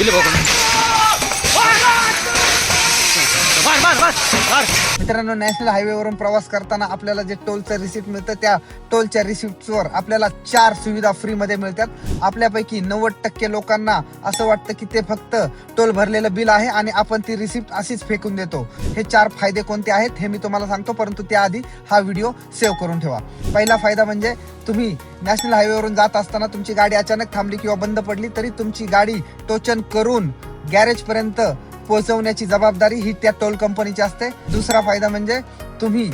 வெளில போகணும். मित्रांनो नॅशनल हायवेवरून प्रवास करताना आपल्याला जे टोलचं रिसिप्ट मिळतं त्या टोलच्या रिसिप्टवर आपल्याला चार सुविधा फ्रीमध्ये मिळतात. आपल्यापैकी नव्वद टक्के लोकांना असं वाटतं की ते फक्त टोल भरलेलं बिल आहे आणि आपण ती रिसिप्ट अशीच फेकून देतो. हे चार फायदे कोणते आहेत हे मी तुम्हाला सांगतो परंतु त्याआधी हा व्हिडिओ सेव्ह करून ठेवा. पहिला फायदा म्हणजे तुम्ही नॅशनल हायवेवरून जात असताना तुमची गाडी अचानक थांबली किंवा बंद पडली तरी तुमची गाडी टोचन करून गॅरेज पर्यंत पोहोचवण्याची जबाबदारी ही त्या टोल कंपनीची असते. दुसरा फायदा म्हणजे तुम्ही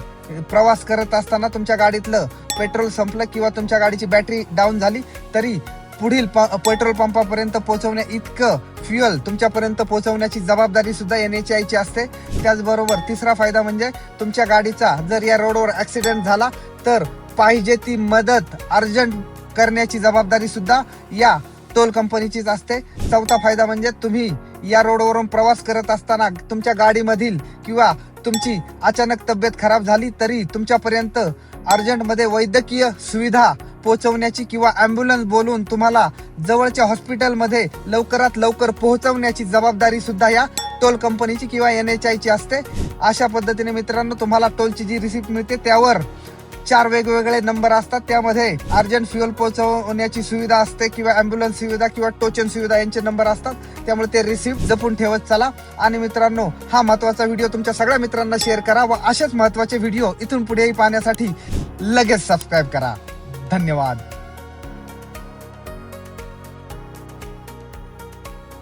प्रवास करत असताना तुमच्या गाडीतलं पेट्रोल संपलं किंवा तुमच्या गाडीची बॅटरी डाऊन झाली तरी पुढील प- पेट्रोल पंपापर्यंत पोहोचवण्या इतकं फ्युअल तुमच्यापर्यंत पोहोचवण्याची जबाबदारी सुद्धा एन एच आयची असते. त्याचबरोबर तिसरा फायदा म्हणजे तुमच्या गाडीचा जर या रोडवर ऍक्सिडेंट झाला तर पाहिजे ती मदत अर्जंट करण्याची जबाबदारी सुद्धा या टोल कंपनीचीच असते. चौथा फायदा म्हणजे तुम्ही या रोडवरून प्रवास करत असताना तुमच्या गाडीमधील किंवा तुमची अचानक तब्येत खराब झाली तरी तुमच्यापर्यंत अर्जंटमध्ये वैद्यकीय सुविधा पोहोचवण्याची किंवा ॲम्ब्युलन्स बोलून तुम्हाला जवळच्या हॉस्पिटलमध्ये लवकरात लवकर पोहोचवण्याची जबाबदारी सुद्धा या टोल कंपनीची किंवा एन एच आयची असते. अशा पद्धतीने मित्रांनो तुम्हाला टोलची जी रिसिप्ट मिळते त्यावर चार वेगवेगळे नंबर असतात. त्यामध्ये अर्जंट फ्युअल पोहोचवण्याची सुविधा असते किंवा अँब्युलन्स सुविधा किंवा टोचन सुविधा यांचे नंबर असतात. त्यामुळे ते रिसिप्ट जपून ठेवत चला. आणि मित्रांनो हा महत्त्वाचा व्हिडिओ तुमच्या सगळ्या मित्रांना शेअर करा व असेच महत्त्वाचे व्हिडिओ इथून पुढेही पाहण्यासाठी लगेच सबस्क्राईब करा. धन्यवाद.